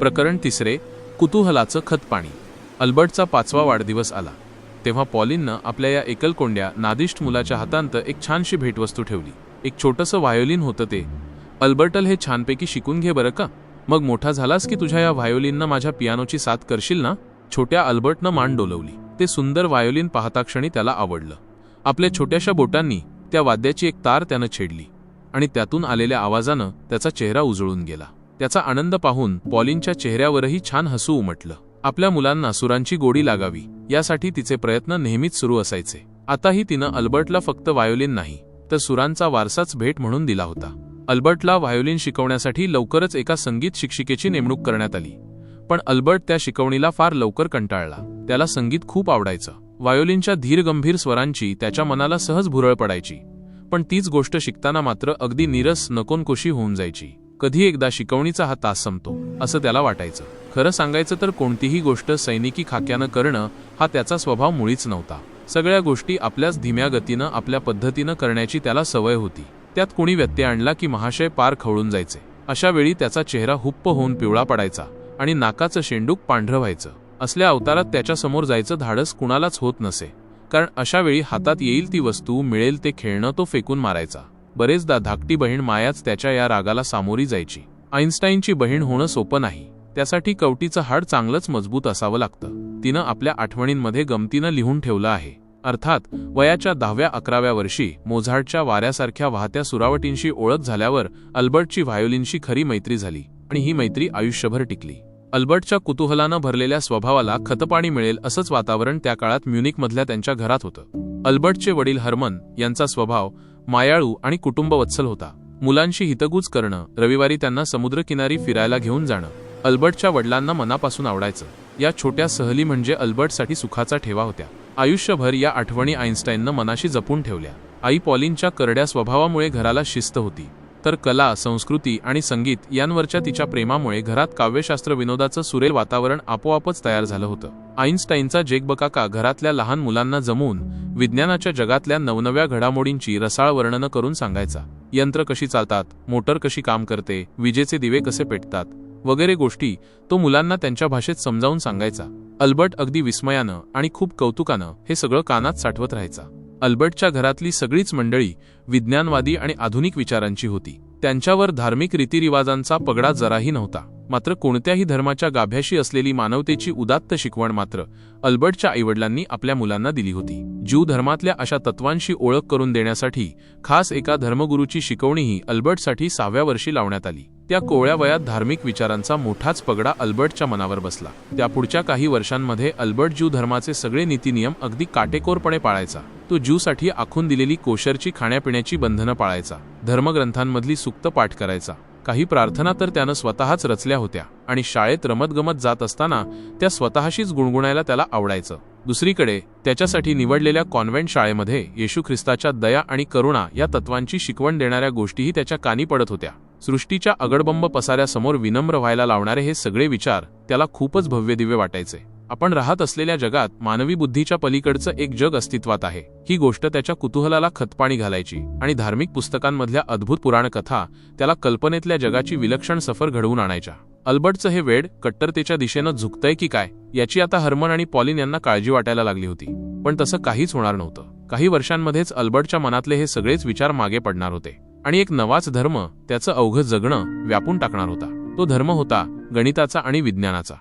प्रकरण तिसरे कुतूहलाचं खतपाणी. अल्बर्टचा पाचवा वाढदिवस आला. तेव्हा पॉलिननं आपल्या या एकलकोंड्या नादिष्ट मुलाच्या हातांत एक छानशी भेटवस्तू ठेवली. एक छोटंसं व्हायोलिन होतं ते. अल्बर्टल हे छानपैकी शिकून घे बरं का? मग मोठा झालास की तुझ्या या व्हायोलिननं माझ्या पियानोची साथ करशील ना? छोट्या अल्बर्टनं मान डोलवली. ते सुंदर व्हायोलिन पाहता क्षणी त्याला आवडलं. आपल्या छोट्याशा बोटांनी त्या वाद्याची एक तार त्यानं छेडली. आणि त्यातून आलेल्या आवाजानं त्याचा चेहरा उजळून गेला. त्याचा आनंद पाहून पॉलिनच्या चेहऱ्यावरही छान हसू उमटलं. आपल्या मुलांना सुरांची गोडी लागावी यासाठी तिचे प्रयत्न नेहमीच सुरू असायचे. आताही तिनं अल्बर्टला फक्त व्हायोलिन नाही तर सुरांचा वारसाच भेट म्हणून दिला होता. अल्बर्टला व्हायोलिन शिकवण्यासाठी लवकरच एका संगीत शिक्षिकेची नेमणूक करण्यात आली. पण अल्बर्ट त्या शिकवणीला फार लवकर कंटाळला त्याला संगीत खूप आवडायचं. व्हायोलिनच्या धीरगंभीर स्वरांची त्याच्या मनाला सहज भुरळ पडायची पण तीच गोष्ट शिकताना मात्र अगदी निरस नकोनकोशी होऊन जायची. कधी एकदा शिकवणीचा हा तास संपतो असं त्याला वाटायचं. खरं सांगायचं तर कोणतीही गोष्ट सैनिकी खाक्यानं करणं हा त्याचा स्वभाव मुळीच नव्हता. सगळ्या गोष्टी आपल्याच धीम्या गतीनं आपल्या पद्धतीनं करण्याची त्याला सवय होती. त्यात कोणी व्यत्यय आणला की महाशय पार खवळून जायचे. अशा वेळी त्याचा चेहरा हुप्प होऊन पिवळा पडायचा आणि नाकाचं शेंडूक पांढरं व्हायचं. असल्या अवतारात त्याच्यासमोर जायचं धाडस कुणालाच होत नसे. कारण अशा वेळी हातात येईल ती वस्तू मिळेल ते खेळणं तो फेकून मारायचा. बरेचदा धाकटी बहीण मायाच त्याच्या या रागाला सामोरी जायची. आईन्स्टाईनची बहीण होणं सोपं नाही. त्यासाठी कवटीचं हाड चांगलंच मजबूत असावं लागतं. तिनं आपल्या आठवणींमध्ये गमतीनं लिहून ठेवलं आहे. अर्थात वयाच्या दहाव्या अकराव्या वर्षी मोझार्टच्या वाऱ्यासारख्या वाहत्या सुरावटींशी ओळख झाल्यावर अल्बर्टची व्हायोलिनशी खरी मैत्री झाली आणि ही मैत्री आयुष्यभर टिकली. अल्बर्टच्या कुतूहलानं भरलेल्या स्वभावाला खतपाणी मिळेल असंच वातावरण त्या काळात म्युनिकमधल्या त्यांच्या घरात होतं. अल्बर्टचे वडील हर्मन यांचा स्वभाव मायाळू आणि कुटुंबवत्सल होता. मुलांशी हितगुज करणं रविवारी त्यांना समुद्रकिनारी फिरायला घेऊन जाणं अल्बर्टच्या वडिलांना मनापासून आवडायचं. या छोट्या सहली म्हणजे अल्बर्टसाठी सुखाचा ठेवा होत्या. आयुष्यभर या आठवणी आईन्स्टाईननं मनाशी जपून ठेवल्या. आई पॉलिनच्या करड्या स्वभावामुळे घराला शिस्त होती. तर कला संस्कृती आणि संगीत यांवरच्या तिच्या प्रेमामुळे घरात काव्यशास्त्र विनोदाचं सुरेल वातावरण आपोआपच तयार झालं होतं. आईन्स्टाईनचा जेकबकाका घरातल्या लहान मुलांना जमवून विज्ञानाच्या जगातल्या नवनव्या घडामोडींची रसाळ वर्णनं करून सांगायचा. यंत्र कशी चालतात मोटर कशी काम करते विजेचे दिवे कसे पेटतात वगैरे गोष्टी तो मुलांना त्यांच्या भाषेत समजावून सांगायचा. अल्बर्ट अगदी विस्मयानं आणि खूप कौतुकानं हे सगळं कानात साठवत राहायचा. अल्बर्टच्या घरातली सगळीच मंडळी विज्ञानवादी आणि आधुनिक विचारांची होती. त्यांच्यावर धार्मिक रीतिरिवाजांचा पगडा जराही नव्हता. मात्र कोणत्याही धर्माच्या गाभ्याशी असलेली मानवतेची उदात्त शिकवण मात्र अल्बर्टच्या आईवडिलांनी आपल्या मुलांना दिली होती. ज्यू धर्मातल्या अशा तत्वांशी ओळख करून देण्यासाठी खास एका धर्मगुरूची शिकवणीही अल्बर्टसाठी सहाव्या वर्षी लावण्यात आली. त्या कोवळ्या वयात धार्मिक विचारांचा मोठाच पगडा अल्बर्टच्या मनावर बसला. त्या पुढच्या काही वर्षांमध्ये अल्बर्ट ज्यू धर्माचे सगळे नीतिनियम अगदी काटेकोरपणे पाळायचा. तो ज्यूसाठी आखून दिलेली कोशरची खाण्यापिण्याची बंधनं पाळायचा. धर्मग्रंथांमधली सुक्त पाठ करायचा. काही प्रार्थना तर त्यानं स्वतःच रचल्या होत्या आणि शाळेत रमतगमत जात असताना त्या स्वतःशीच गुणगुणायला त्याला आवडायचं. दुसरीकडे त्याच्यासाठी निवडलेल्या कॉन्व्हेंट शाळेमध्ये येशू ख्रिस्ताच्या दया आणि करुणा या तत्वांची शिकवण देणाऱ्या गोष्टीही त्याच्या कानी पडत होत्या. सृष्टीच्या अगडबंब पसाऱ्यासमोर विनम्र व्हायला लावणारे हे सगळे विचार त्याला खूपच भव्यदिव्य वाटायचे. आपण राहत असलेल्या जगात मानवी बुद्धीच्या पलीकडचं एक जग अस्तित्वात आहे. ही गोष्ट त्याच्या कुतूहलाला खतपाणी घालायची आणि धार्मिक पुस्तकांमधल्या अद्भुत पुराणकथा त्याला कल्पनेतल्या जगाची विलक्षण सफर घडवून आणायच्या. अल्बर्टचं हे वेड कट्टरतेच्या दिशेनं झुकतंय की काय याची आता हर्मन आणि पॉलिन यांना काळजी वाटायला लागली होती. पण तसं काहीच होणार नव्हतं. काही वर्षांमध्येच अल्बर्टच्या मनातले हे सगळेच विचार मागे पडणार होते. आणि एक नवाच धर्म त्याचं अवघं जगणं व्यापून टाकणार होता. तो धर्म होता गणिताचा आणि विज्ञानाचा.